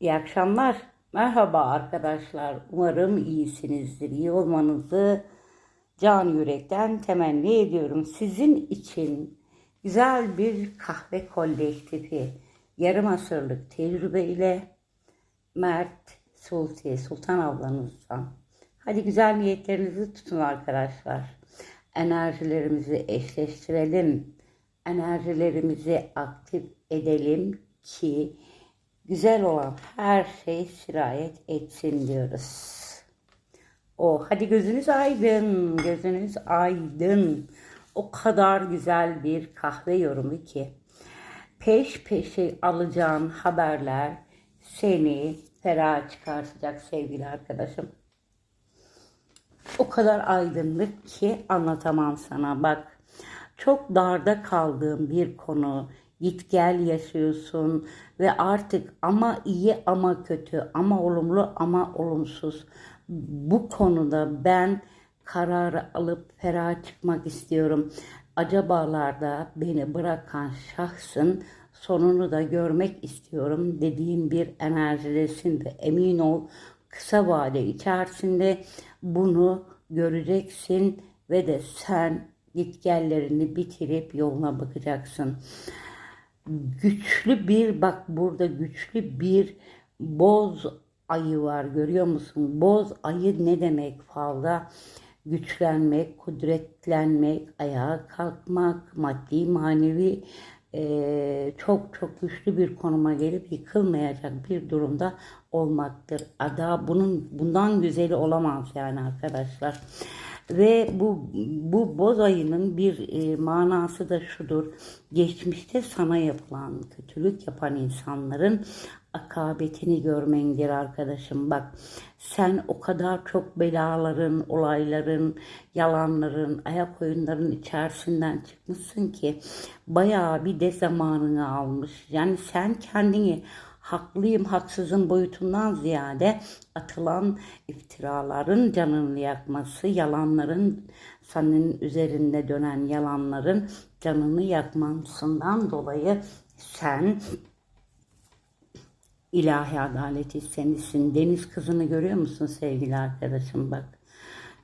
İyi akşamlar. Merhaba arkadaşlar. Umarım iyisinizdir. İyi olmanızı can yürekten temenni ediyorum. Sizin için güzel bir kahve kolektifi, yarım asırlık tecrübeyle Mert Sulti, Sultan ablanızdan. Hadi güzel niyetlerinizi tutun arkadaşlar. Enerjilerimizi eşleştirelim. Enerjilerimizi aktif edelim ki güzel olan her şey sirayet etsin diyoruz. O hadi gözünüz aydın, gözünüz aydın. O kadar güzel bir kahve yorumu ki peş peşe alacağın haberler seni ferah çıkartacak sevgili arkadaşım. O kadar aydınlık ki anlatamam sana. Bak çok darda kaldığım bir konu. Git gel yaşıyorsun ve artık ama iyi ama kötü ama olumlu ama olumsuz. Bu konuda ben kararı alıp ferah çıkmak istiyorum. Acabalarda beni bırakan şahsın sonunu da görmek istiyorum dediğim bir enerjidesin ve emin ol kısa vade içerisinde bunu göreceksin ve de sen gitgellerini bitirip yoluna bakacaksın. Güçlü bir bak burada güçlü bir boz ayı var görüyor musun? Boz ayı ne demek falda? Güçlenmek, kudretlenmek, ayağa kalkmak, maddi manevi eee, çok çok güçlü bir konuma gelip yıkılmayacak bir durumda olmaktır. Ada bunun bundan güzeli olamaz yani arkadaşlar. Ve bu bu boz ayının bir e, manası da şudur. Geçmişte sana yapılan kötülük yapan insanların akabetini görmendir arkadaşım. Bak sen o kadar çok belaların, olayların, yalanların, ayak oyunların içerisinden çıkmışsın ki bayağı bir de zamanını almış. Yani sen kendini haklıyım haksızım boyutundan ziyade atılan iftiraların canını yakması, yalanların senin üzerinde dönen yalanların canını yakmasından dolayı sen ilahi adaleti senisin. Deniz kızını görüyor musun sevgili arkadaşım bak.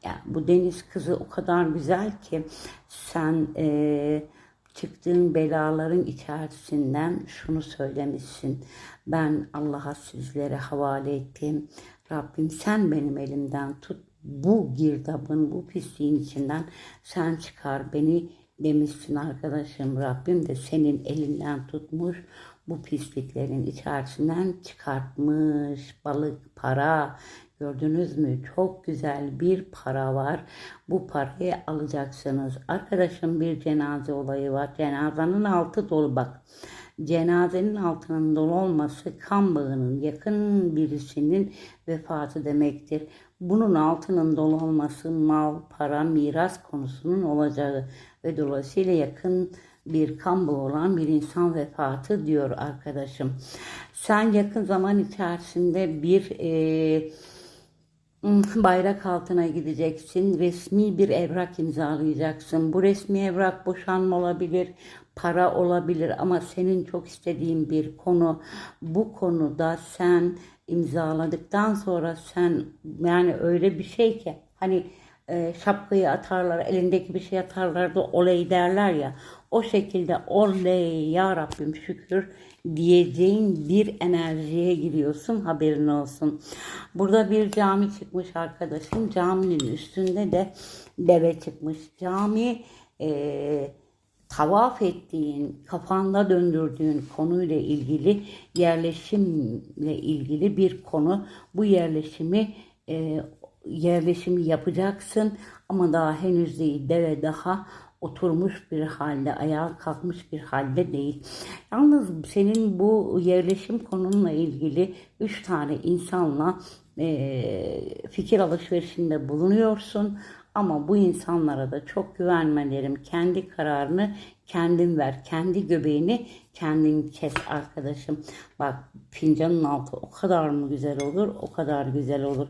Ya bu deniz kızı o kadar güzel ki sen eee çıktığın belaların içerisinden şunu söylemişsin. Ben Allah'a sizlere havale ettim. Rabbim sen benim elimden tut. Bu girdabın, bu pisliğin içinden sen çıkar beni demişsin arkadaşım. Rabbim de senin elinden tutmuş. Bu pisliklerin içerisinden çıkartmış. Balık, para, Gördünüz mü? Çok güzel bir para var. Bu parayı alacaksınız. Arkadaşım bir cenaze olayı var. Cenazenin altı dolu bak. Cenazenin altının dolu olması kan bağının yakın birisinin vefatı demektir. Bunun altının dolu olması mal, para, miras konusunun olacağı ve dolayısıyla yakın bir kan bağı olan bir insan vefatı diyor arkadaşım. Sen yakın zaman içerisinde bir e, bayrak altına gideceksin. Resmi bir evrak imzalayacaksın. Bu resmi evrak boşanma olabilir, para olabilir ama senin çok istediğin bir konu. Bu konuda sen imzaladıktan sonra sen yani öyle bir şey ki hani e, şapkayı atarlar, elindeki bir şey atarlar da oley derler ya. O şekilde oley ya Rabbim şükür diyeceğin bir enerjiye giriyorsun haberin olsun. Burada bir cami çıkmış arkadaşım. Caminin üstünde de deve çıkmış. Cami e, tavaf ettiğin, kafanda döndürdüğün konuyla ilgili yerleşimle ilgili bir konu. Bu yerleşimi e, yerleşimi yapacaksın ama daha henüz değil. Deve daha oturmuş bir halde, ayağa kalkmış bir halde değil. Yalnız senin bu yerleşim konunla ilgili üç tane insanla e, fikir alışverişinde bulunuyorsun. Ama bu insanlara da çok güvenme derim. Kendi kararını kendin ver. Kendi göbeğini kendin kes arkadaşım. Bak fincanın altı o kadar mı güzel olur? O kadar güzel olur.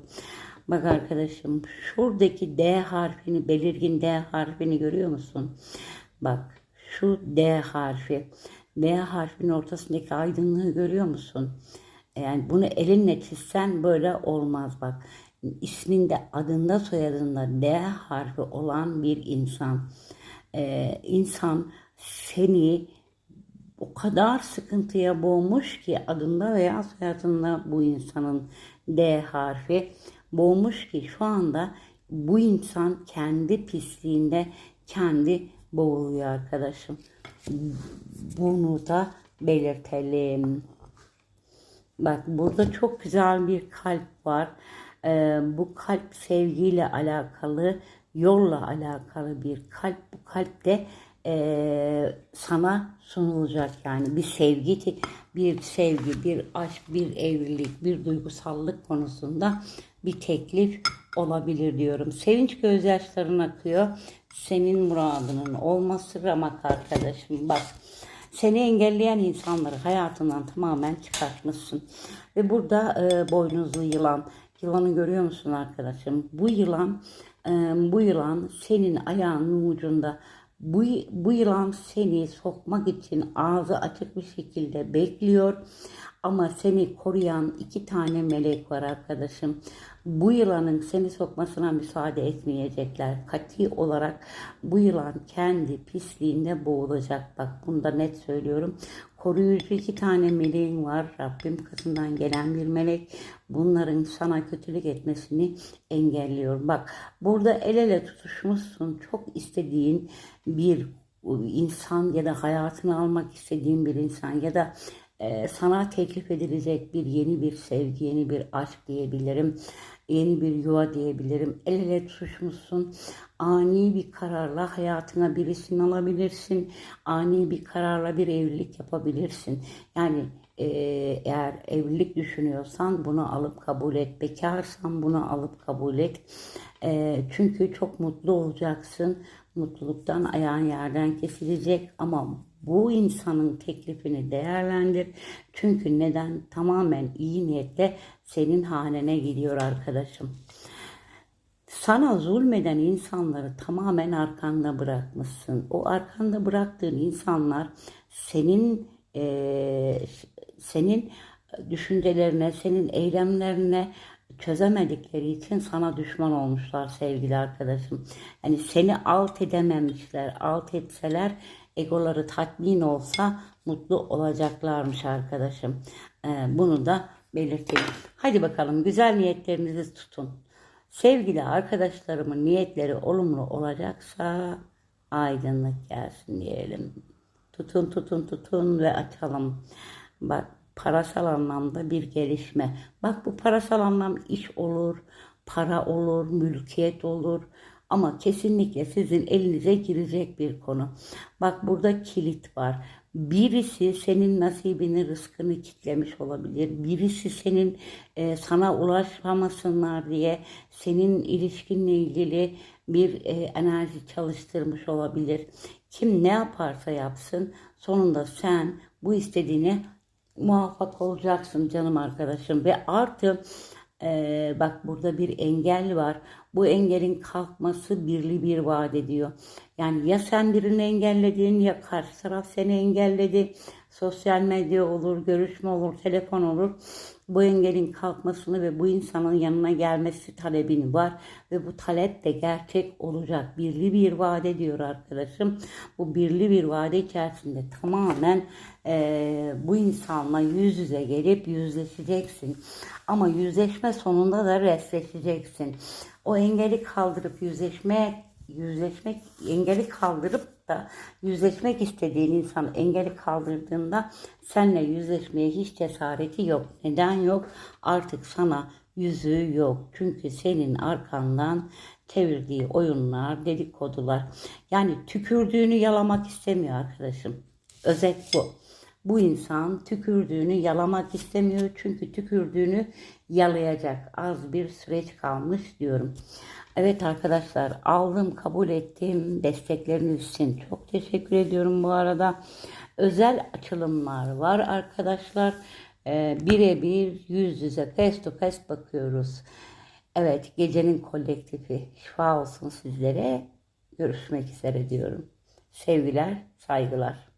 Bak arkadaşım şuradaki D harfini belirgin D harfini görüyor musun? Bak şu D harfi. D harfinin ortasındaki aydınlığı görüyor musun? Yani bunu elinle çizsen böyle olmaz bak. İsminde, adında, soyadında D harfi olan bir insan. Ee, insan seni o kadar sıkıntıya boğmuş ki adında veya soyadında bu insanın D harfi boğmuş ki şu anda bu insan kendi pisliğinde kendi boğuluyor arkadaşım. Bunu da belirtelim. Bak burada çok güzel bir kalp var. Ee, bu kalp sevgiyle alakalı, yolla alakalı bir kalp. Bu kalp de e, sana sunulacak yani bir sevgi, bir sevgi, bir aşk, bir evlilik, bir duygusallık konusunda bir teklif olabilir diyorum. Sevinç gözyaşların akıyor. Senin muradının olması ramak arkadaşım. Bak seni engelleyen insanları hayatından tamamen çıkartmışsın. Ve burada e, boynuzlu yılan. Yılanı görüyor musun arkadaşım? Bu yılan e, bu yılan senin ayağının ucunda. Bu, bu yılan seni sokmak için ağzı açık bir şekilde bekliyor. Ama seni koruyan iki tane melek var arkadaşım. Bu yılanın seni sokmasına müsaade etmeyecekler. Kati olarak bu yılan kendi pisliğinde boğulacak. Bak bunu da net söylüyorum. Koruyucu iki tane meleğin var. Rabbim katından gelen bir melek. Bunların sana kötülük etmesini engelliyor. Bak burada el ele tutuşmuşsun. Çok istediğin bir insan ya da hayatını almak istediğin bir insan ya da e, sana teklif edilecek bir yeni bir sevgi, yeni bir aşk diyebilirim. Yeni bir yuva diyebilirim. El ele tutuşmuşsun. Ani bir kararla hayatına birisini alabilirsin. Ani bir kararla bir evlilik yapabilirsin. Yani e, eğer evlilik düşünüyorsan bunu alıp kabul et. Bekarsan bunu alıp kabul et. E, çünkü çok mutlu olacaksın. Mutluluktan ayağın yerden kesilecek ama bu insanın teklifini değerlendir. Çünkü neden? Tamamen iyi niyetle senin hanene gidiyor arkadaşım. Sana zulmeden insanları tamamen arkanda bırakmışsın. O arkanda bıraktığın insanlar senin e, senin düşüncelerine, senin eylemlerine çözemedikleri için sana düşman olmuşlar sevgili arkadaşım. Yani seni alt edememişler. Alt etseler egoları tatmin olsa mutlu olacaklarmış arkadaşım. Ee, bunu da belirteyim. Hadi bakalım güzel niyetlerinizi tutun. Sevgili arkadaşlarımın niyetleri olumlu olacaksa aydınlık gelsin diyelim. Tutun tutun tutun ve açalım. Bak parasal anlamda bir gelişme. Bak bu parasal anlam iş olur, para olur, mülkiyet olur. Ama kesinlikle sizin elinize girecek bir konu. Bak burada kilit var. Birisi senin nasibini, rızkını kitlemiş olabilir. Birisi senin e, sana ulaşamasınlar diye senin ilişkinle ilgili bir e, enerji çalıştırmış olabilir. Kim ne yaparsa yapsın sonunda sen bu istediğini muvaffak olacaksın canım arkadaşım. Ve artı ee, bak burada bir engel var. Bu engelin kalkması birli bir vaat ediyor. Yani ya sen birini engelledin ya karşı taraf seni engelledi. Sosyal medya olur, görüşme olur, telefon olur. Bu engelin kalkmasını ve bu insanın yanına gelmesi talebini var. Ve bu talep de gerçek olacak. Birli bir vaat ediyor arkadaşım. Bu birli bir vade içerisinde tamamen e, bu insanla yüz yüze gelip yüzleşeceksin. Ama yüzleşme sonunda da restleşeceksin. O engeli kaldırıp yüzleşme yüzleşmek engeli kaldırıp da yüzleşmek istediğin insan engeli kaldırdığında seninle yüzleşmeye hiç cesareti yok. Neden yok? Artık sana yüzü yok. Çünkü senin arkandan çevirdiği oyunlar, dedikodular. Yani tükürdüğünü yalamak istemiyor arkadaşım. Özet bu. Bu insan tükürdüğünü yalamak istemiyor çünkü tükürdüğünü yalayacak. Az bir süreç kalmış diyorum. Evet arkadaşlar aldım kabul ettim destekleriniz için çok teşekkür ediyorum bu arada. Özel açılımlar var arkadaşlar. Ee, birebir yüz yüze face to face bakıyoruz. Evet gecenin kolektifi şifa olsun sizlere. Görüşmek üzere diyorum. Sevgiler, saygılar.